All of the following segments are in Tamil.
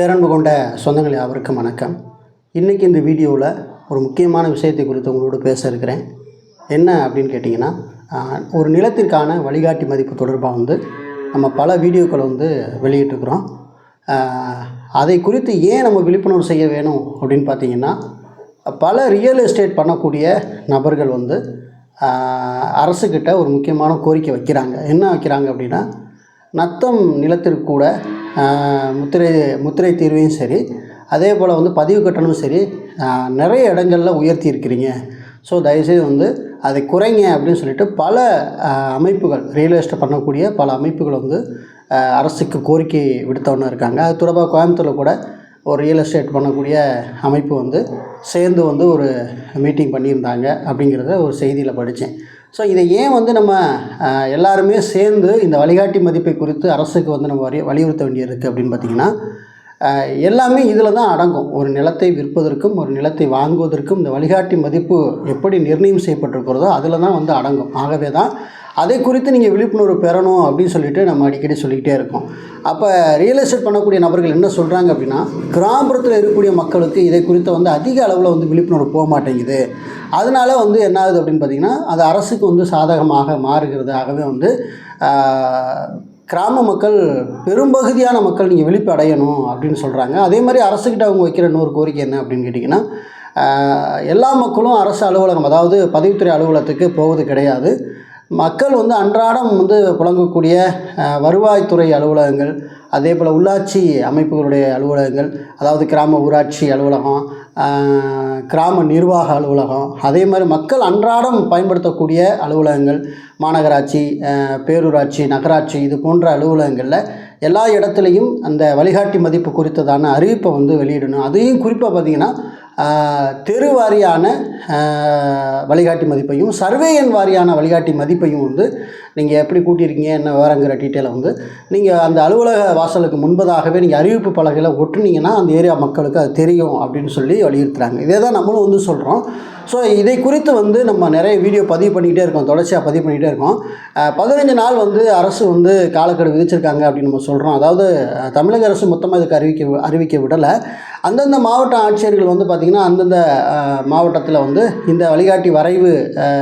பேரன்பு கொண்ட சொந்தங்கள் யாவருக்கும் வணக்கம். இன்றைக்கி இந்த வீடியோவில் ஒரு முக்கியமான விஷயத்தை குறித்து உங்களோடு பேச இருக்கிறேன். என்ன அப்படின்னு கேட்டிங்கன்னா ஒரு நிலத்திற்கான வழிகாட்டி மதிப்பு தொடர்பாக வந்து நம்ம பல வீடியோக்களை வந்து வெளியிட்டிருக்கிறோம். அதை குறித்து ஏன் நம்ம விழிப்புணர்வு செய்ய வேணும் அப்படின்னு பார்த்தீங்கன்னா பல ரியல் எஸ்டேட் பண்ணக்கூடிய நபர்கள் வந்து அரசுக்கிட்ட ஒரு முக்கியமான கோரிக்கை வைக்கிறாங்க. என்ன வைக்கிறாங்க அப்படின்னா நத்தம் நிலத்திற்கு கூட முத்திரை முத்திரை தீர்வையும் சரி அதே போல் வந்து பதிவு கட்டணமும் சரி நிறைய இடங்களில் உயர்த்தி இருக்கிறீங்க. ஸோ தயவுசெய்து வந்து அதை குறைங்க அப்படின்னு சொல்லிட்டு பல அமைப்புகள் ரியல் எஸ்டேட் பண்ணக்கூடிய பல அமைப்புகள் வந்து அரசுக்கு கோரிக்கை விடுத்தவண்ணு இருக்காங்க. அது தொடர்பாக கோயம்புத்தூரில் கூட ஒரு ரியல் எஸ்டேட் பண்ணக்கூடிய அமைப்பு வந்து சேர்ந்து வந்து ஒரு மீட்டிங் பண்ணியிருந்தாங்க அப்படிங்கிறத ஒரு செய்தியில் படித்தேன் ஸோ இதை ஏன் வந்து நம்ம எல்லாருமே சேர்ந்து இந்த வழிகாட்டி மதிப்பை குறித்து அரசுக்கு வந்து நம்ம வரி வலியுறுத்த வேண்டியிருக்கு அப்படின்னு பார்த்திங்கன்னா எல்லாமே இதில் தான் அடங்கும். ஒரு நிலத்தை விற்பதற்கும் ஒரு நிலத்தை வாங்குவதற்கும் இந்த வழிகாட்டி மதிப்பு எப்படி நிர்ணயம் செய்யப்பட்டிருக்கிறதோ அதில் தான் வந்து அடங்கும். ஆகவே தான் அதை குறித்து நீங்கள் விழிப்புணர்வு பெறணும் அப்படின்னு சொல்லிட்டு நம்ம அடிக்கடி சொல்லிக்கிட்டே இருக்கோம். அப்போ ரியல் எஸ்டேட் பண்ணக்கூடிய நபர்கள் என்ன சொல்கிறாங்க அப்படின்னா கிராமப்புறத்தில் இருக்கக்கூடிய மக்களுக்கு இதை குறித்து வந்து அதிக அளவில் வந்து விழிப்புணர்வு போக மாட்டேங்குது. அதனால வந்து என்ன ஆகுது அப்படின்னு பார்த்தீங்கன்னா அது அரசுக்கு வந்து சாதகமாக மாறுகிறதாகவே வந்து கிராம மக்கள் பெரும்பகுதியான மக்கள் நீங்கள் விழிப்பு அடையணும் அப்படின்னு சொல்கிறாங்க அதே மாதிரி அரசுக்கிட்ட அவங்க வைக்கிற இன்னொரு கோரிக்கை என்ன அப்படின்னு கேட்டிங்கன்னா எல்லா மக்களும் அரசு அலுவலகம் அதாவது பதிவுத்துறை அலுவலகத்துக்கு போவது கிடையாது. மக்கள் வந்து அன்றாடம் வந்து புழங்கக்கூடிய வருவாய்த்துறை அலுவலகங்கள் அதே போல் உள்ளாட்சி அமைப்புகளுடைய அலுவலகங்கள் அதாவது கிராம ஊராட்சி அலுவலகம் கிராம நிர்வாக அலுவலகம் அதே மாதிரி மக்கள் அன்றாடம் பயன்படுத்தக்கூடிய அலுவலகங்கள் மாநகராட்சி பேரூராட்சி நகராட்சி இது போன்ற அலுவலகங்களில் எல்லா இடத்துலையும் அந்த வழிகாட்டி மதிப்பு குறித்ததான அறிவிப்பை வந்து வெளியிடணும். அதையும் குறிப்பாக பார்த்திங்கன்னா தெருவாரியான தெரு வாரியான வழிகாட்டி மதிப்பையும் சர்வேயன் வாரியான வழிகாட்டி மதிப்பையும் வந்து நீங்கள் எப்படி கூட்டியிருக்கீங்க என்ன விவரங்கிற டீட்டெயிலை வந்து நீங்கள் அந்த அலுவலக வாசலுக்கு முன்பதாகவே நீங்கள் அறிவிப்பு பலகையில் ஒட்டுனீங்கன்னா அந்த ஏரியா மக்களுக்கு அது தெரியும் அப்படின்னு சொல்லி வலியுறுத்துகிறாங்க இதே தான் நம்மளும் வந்து சொல்கிறோம் ஸோ இதை குறித்து வந்து நம்ம நிறைய வீடியோ பதிவு பண்ணிக்கிட்டே இருக்கோம் தொடர்ச்சியாக பதிவு பண்ணிக்கிட்டே இருக்கோம். பதினஞ்சு நாள் வந்து அரசு வந்து காலக்கெடு விதிச்சிருக்காங்க அப்படின்னு நம்ம சொல்கிறோம் அதாவது தமிழக அரசு மொத்தமாக இதுக்கு அறிவிக்க அறிவிக்க விடலை. அந்தந்த மாவட்ட ஆட்சியர்கள் வந்து பார்த்திங்கன்னா அந்தந்த மாவட்டத்தில் வந்து இந்த வழிகாட்டி வரைவு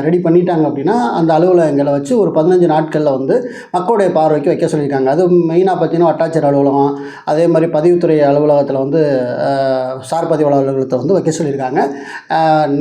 ரெடி பண்ணிட்டாங்க அப்படின்னா அந்த அலுவலகங்களை வச்சு ஒரு பதினஞ்சு நாட்களில் வந்து மக்களுடைய பார்வைக்கு வைக்க சொல்லியிருக்காங்க. அது மெயினாக பார்த்தீங்கன்னா வட்டாட்சியர் அலுவலகம் அதே மாதிரி பதிவுத்துறை அலுவலகத்தில் வந்து சார் பதிவு அலுவலகத்தை வந்து வைக்க சொல்லியிருக்காங்க.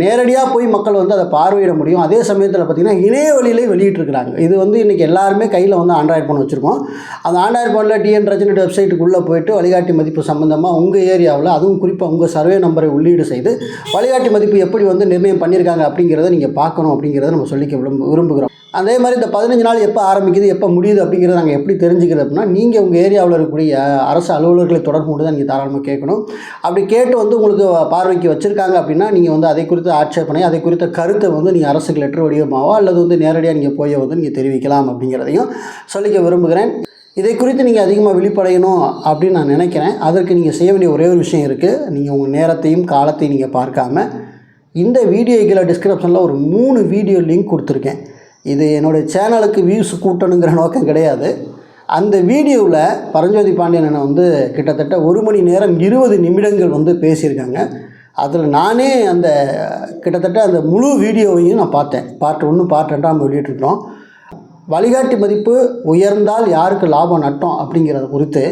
நேரடியாக போய் மக்கள் வந்து அதை பார்வையிட முடியும். அதே சமயத்தில் பார்த்திங்கன்னா இணைய வழியிலே வெளியிட்டிருக்கிறாங்க. இது வந்து இன்றைக்கி எல்லாருமே கையில் வந்து ஆண்ட்ராய்ட் ஃபோன் வச்சுருக்கோம். அந்த ஆண்ட்ராய்ட் ஃபோனில் டிஎன் ரஜினி வெப்சைட்டுக்குள்ளே போயிட்டு வழிகாட்டி மதிப்பு சம்மந்தமாக உங்கள் ஏரியாவில் அதுவும் குறிப்பாக உங்கள் சர்வே நம்பரை உள்ளீடு செய்து வழிகாட்டி மதிப்பு எப்படி வந்து நிர்ணயம் பண்ணியிருக்காங்க அப்படிங்கிறத நீங்கள் பார்க்கணும் அப்படிங்கிறத நம்ம சொல்லிக்க விரும்பு விரும்புகிறோம். அதே மாதிரி இந்த பதினஞ்சு நாள் எப்போ ஆரம்பிக்குது எப்போ முடியுது அப்படிங்கிறத நாங்கள் எப்படி தெரிஞ்சுக்கிறது அப்படின்னா நீங்கள் உங்கள் ஏரியாவில் இருக்கக்கூடிய அரசு அலுவலர்களை தொடர்பு கொண்டு தான் நீங்கள் தாராளமாக கேட்கணும். அப்படி கேட்டு வந்து உங்களுக்கு பார்வைக்கு வச்சுருக்காங்க அப்படின்னா நீங்கள் வந்து அதை குறித்த ஆட்சேபனை அதை குறித்த கருத்தை வந்து நீங்கள் அரசுக்கு லெட்டர் வடிவமாவோ அல்லது வந்து நேரடியாக நீங்கள் போய் வந்து நீங்கள் தெரிவிக்கலாம் அப்படிங்கிறதையும் சொல்லிக்க விரும்புகிறேன். இதை குறித்து நீங்கள் அதிகமாக விழிப்படையணும் அப்படின்னு நான் நினைக்கிறேன். அதற்கு நீங்கள் செய்ய வேண்டிய ஒரே ஒரு விஷயம் இருக்குது நீங்கள் உங்கள் நேரத்தையும் காலத்தையும் நீங்கள் பார்க்காம இந்த வீடியோ கீழே டிஸ்கிரிப்ஷனில் ஒரு மூணு வீடியோ லிங்க் கொடுத்துருக்கேன். இது என்னுடைய சேனலுக்கு வியூஸ் கூட்டணுங்கிற நோக்கம் கிடையாது. அந்த வீடியோவில் பரஞ்சோதி பாண்டியன் வந்து கிட்டத்தட்ட ஒரு மணி நேரம் இருபது நிமிடங்கள் வந்து பேசியிருக்காங்க. அதில் நானே அந்த கிட்டத்தட்ட அந்த முழு வீடியோவையும் நான் பார்த்தேன். பார்ட் ஒன்று பார்ட் ரெண்டாம் வெளியிட்டிருக்கிறோம். வழிகாட்டி மதிப்பு உயர்ந்தால் யாருக்கு லாபம் நட்டம் அப்படிங்கிறத குறித்து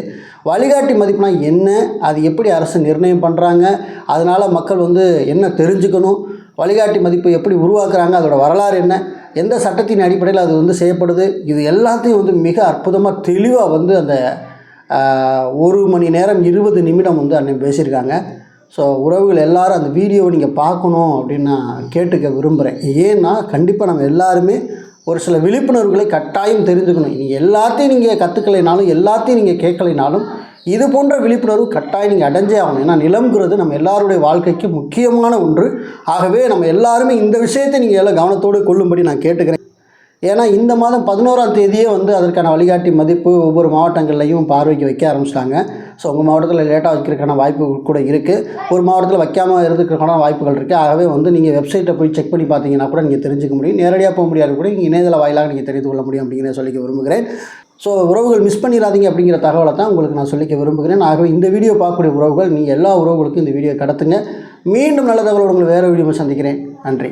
வழிகாட்டி மதிப்புனா என்ன அது எப்படி அரசு நிர்ணயம் பண்ணுறாங்க அதனால் மக்கள் வந்து என்ன தெரிஞ்சுக்கணும் வழிகாட்டி மதிப்பு எப்படி உருவாக்குறாங்க அதோட வரலாறு என்ன எந்த சட்டத்தின் அடிப்படையில் அது வந்து செய்யப்படுது இது எல்லாத்தையும் வந்து மிக அற்புதமாக தெளிவாக வந்து அந்த ஒரு மணி நேரம் இருபது நிமிடம் வந்து அன்னை பேசியிருக்காங்க. ஸோ உறவுகள் எல்லாரும் அந்த வீடியோவை நீங்கள் பார்க்கணும் அப்படின்னு நான் கேட்டுக்க விரும்புகிறேன் ஏன்னா கண்டிப்பாக நம்ம எல்லாருமே ஒரு சில விழிப்புணர்வுகளை கட்டாயம் தெரிஞ்சுக்கணும். நீங்கள் எல்லாத்தையும் நீங்கள் கற்றுக்கலைனாலும் எல்லாத்தையும் நீங்கள் கேட்கலைனாலும் இது போன்ற விழிப்புணர்வு கட்டாயம் நீங்கள் அடைஞ்சே ஆகணும். ஏன்னா நிலம்ங்கிறது நம்ம எல்லாருடைய வாழ்க்கைக்கு முக்கியமான ஒன்று. ஆகவே நம்ம எல்லாருமே இந்த விஷயத்தை நீங்கள் எல்லாம் கவனத்தோடு கொள்ளும்படி நான் கேட்டுக்கிறேன். ஏன்னா இந்த மாதம் பதினோராம் தேதியே வந்து அதற்கான வழிகாட்டி மதிப்பு ஒவ்வொரு மாவட்டங்கள்லையும் பார்வைக்கு வைக்க ஆரம்பிச்சிட்டாங்க. ஸோ உங்கள் மாவட்டத்தில் லேட்டாக வைக்கிறதுக்கான வாய்ப்பு கூட இருக்குது ஒரு மாவட்டத்தில் வைக்காமல் இருந்துக்கிறதுக்கான வாய்ப்புகள் இருக்குது ஆகவே வந்து நீங்கள் வெப்சைட்டை போய் செக் பண்ணி பார்த்தீங்கன்னா கூட நீங்கள் தெரிஞ்சுக்க முடியும். நேரடியாக போக முடியாது கூட நீங்கள் இணையதள வாயிலாக நீங்கள் தெரிந்து கொள்ள முடியும் அப்படிங்கிறத சொல்லிக்க விரும்புகிறேன். ஸோ உறவுகள் மிஸ் பண்ணிடாதீங்க அப்படிங்கிற தகவலை தான் உங்களுக்கு நான் சொல்லிக்க விரும்புகிறேன். ஆகவே இந்த வீடியோ பார்க்கக்கூடிய உறவுகள் நீங்கள் எல்லா உறவுகளுக்கும் இந்த வீடியோ கடத்துங்க. மீண்டும் நல்ல தகவலோடு உங்களை வேறு வீடியோ சந்திக்கிறேன். நன்றி.